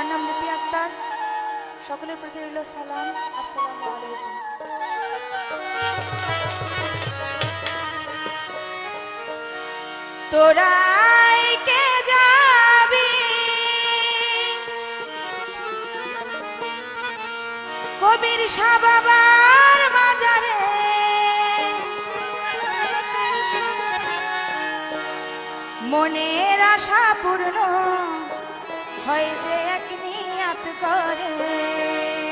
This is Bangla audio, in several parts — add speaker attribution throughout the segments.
Speaker 1: আমার নাম লিপি আক্তার। সকলের প্রতি রইল সালাম। আসসালাম আলাইকুম। তোরাই কে যাবি? কবির শাহ মাজারে। মনের আশা পূর্ণ হয়েছে ਸਤਿਕਾਰ।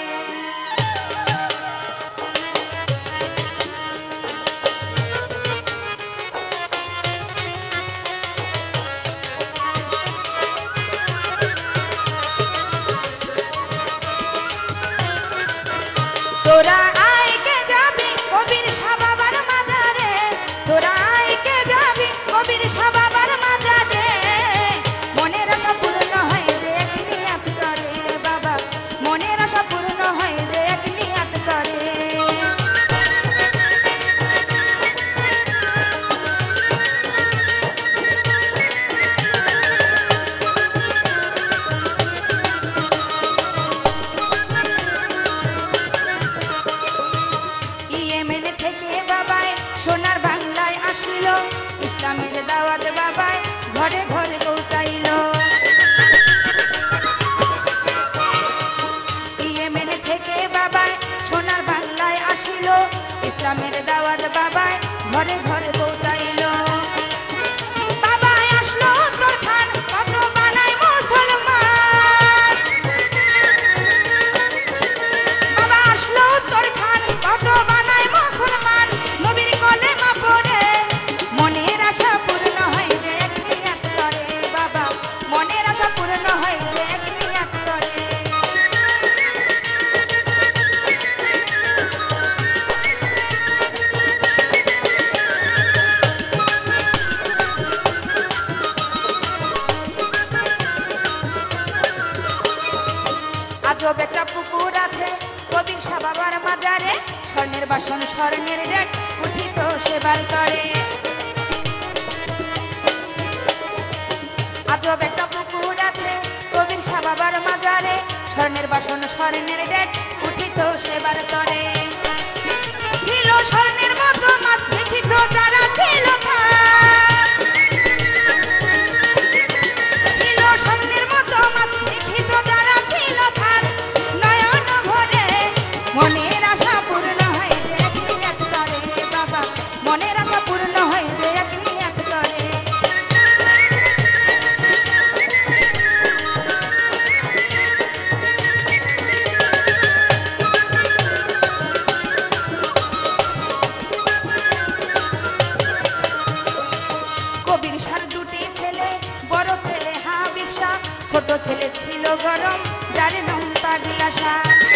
Speaker 1: আজব একটা পুকুর আছে। কবির সাবাবার মাজারে স্বর্ণের বাসন, স্বর্ণের ডেক উঠিত সেবার করে আজব একটা পুকুর আছে। কবির সাবাবার মাজারে স্বর্ণের বাসন, স্বর্ণের ডেক উঠিত সেবার করে ছিল স্বর্ণের মতো মাছ দেখিত ছেলে ছিল গরম তার নাম পাগলা সাপ